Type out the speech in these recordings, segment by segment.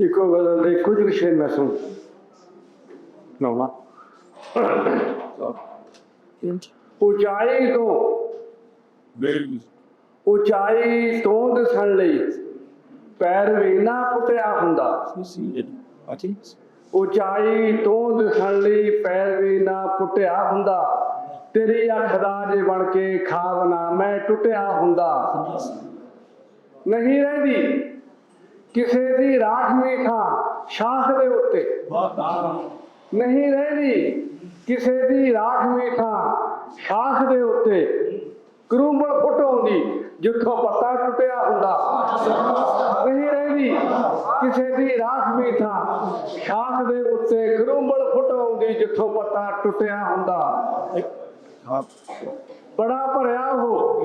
ਇੱਕੋ ਗੱਲ ਦੇ ਕੁਝ ਵਿਸ਼ੇ ਮੈਂ ਸੁਣ। ਨੌਨਾ ਉਚਾਈ ਤੋਂ। ਉਚਾਈ ਤੋਂ ਦਿਸਣ ਲਈ ਪੈਰ ਵੀ ਨਾ ਪੁੱਟਿਆ ਹੁੰਦਾ। ਉਚਾਈ ਤੋਂ ਦਿਸਣ ਲਈ ਪੈਰ ਵੀ ਨਾ ਪੁੱਟਿਆ ਹੁੰਦਾ। ਤੇਰੀ ਅੱਖ ਦਾ ਜੇ ਬਣ ਕੇ ਖਾਬ ਨਾ ਮੈਂ ਟੁੱਟਿਆ ਹੁੰਦਾ। ਨਹੀਂ ਰਹਿੰਦੀ। ਕਿਸੇ ਦੀ ਰਾਖ ਮੀਠਾ ਸ਼ਾਖ ਦੇ ਉੱਤੇ। ਨਹੀਂ ਰਹਿੰਦੀ ਕਿਸੇ ਦੀ ਰਾਖ ਮੀਠਾ ਸ਼ਾਖ ਦੇ ਉੱਤੇ। ਕਰੂੰਬਲ ਫੁੱਟਾਉਂਦੀ ਜਿੱਥੋਂ ਪੱਤਾ ਟੁੱਟਿਆ ਹੁੰਦਾ। ਨਹੀਂ ਰਹਿੰਦੀ ਕਿਸੇ ਦੀ ਰਾਖ ਮੀਠਾ ਸ਼ਾਖ ਦੇ ਉੱਤੇ। ਕਰੂੰਬਲ ਫੁੱਟਾਉਂਦੀ ਜਿੱਥੋਂ ਪੱਤਾ ਟੁੱਟਿਆ ਹੁੰਦਾ। ਬੜਾ ਭਰਿਆ ਉਹ।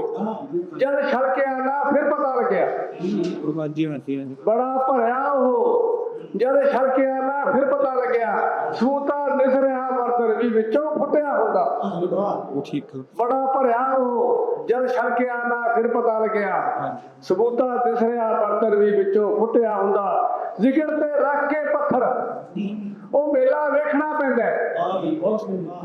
ਜਦ ਛਲਕਿਆ ਨਾ ਫਿਰ ਪਤਾ ਬੜਾ ਭਰਿਆ ਉਹ। ਜਦ ਛਲਕਿਆ ਨਾ ਫਿਰ ਪਤਾ ਲੱਗਿਆ, ਸੂਤਾ ਨਿਸਰਿਆ ਵਰਤਰ ਵੀ ਵਿੱਚੋਂ ਫੁੱਟਿਆ ਹੁੰਦਾ। ਬੜਾ ਭਰਿਆ ਉਹ। ਜਦ ਛਲਕਿਆ ਨਾ ਫਿਰ ਪਤਾ ਲੱਗਿਆ, ਸਬੂਤਾ ਦਿਸਰਿਆ ਬਰਤਨ ਵੀ ਵਿੱਚੋਂ ਫੁੱਟਿਆ ਹੁੰਦਾ। ਜ਼ਿਕਰ ਤੇ ਰੱਖ ਕੇ ਪੱਥਰ। ਉਹ ਮੇਲਾ ਵੇਖਣਾ ਪੈਂਦਾ।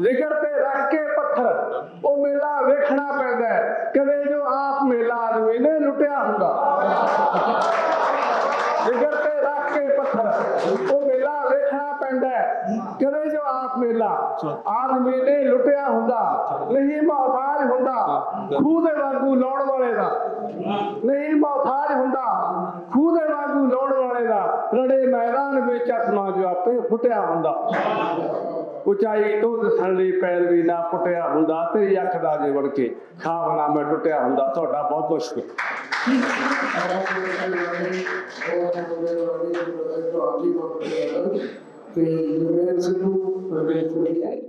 ਜ਼ਿਕਰ ਤੇ ਰੱਖ ਕੇ ਪੱਥਰ ਉਹ ਮੇਲਾ ਵੇਖਣਾ ਪੈਂਦਾ ਹੈ। ਕਦੇ ਜੋ ਆਪ ਮੇਲਾ ਆਦਮੀ ਨੇ ਲੁੱਟਿਆ ਹੁੰਦਾ। ਜ਼ਿਕਰ ਤੇ ਰੱਖ ਕੇ ਪੱਥਰ, ਉਹ ਮੇਲਾ ਵੇਖਣਾ ਪੈਂਦਾ ਹੈ। ਜੋ ਆਪ ਮੇਲਾ? ਆਦਮੀ ਨੇ ਲੁੱਟਿਆ ਹੁੰਦਾ, ਨਹੀਂ ਮਹਤਾਜ ਹੁੰਦਾ ਖੂਹ ਦੇ ਵਾਂਗੂ ਲਾਉਣ ਵਾਲੇ ਦਾ। ਨਹੀਂ ਮਹਤਾਜ ਹੁੰਦਾ ਖੂਹ ਦੇ ਵਾਂਗੂ ਲਾਉਣ ਵਾਲੇ ਦਾ। ਰੜੇ ਮੈਦਾਨ ਵਿੱਚ ਅਸਮਾਂ ਜੋ ਆਪੇ ਫੁੱਟਿਆ ਹੁੰਦਾ। ਉਚਾਈ ਤੋਂ ਦਿਸਣ ਲਈ ਪੈਰ ਨਾ ਫੁੱਟਿਆ ਹੁੰਦਾ ਤੇ ਅੱਖ ਦਾ ਜੇ ਵੜ ਕੇ ਖਾਬ ਨਾ ਮੈਂ ਟੁੱਟਿਆ ਹੁੰਦਾ। ਤੁਹਾਡਾ ਬਹੁਤ ਬਹੁਤ ਸ਼ੁਕਰੀਆ। ਤੇ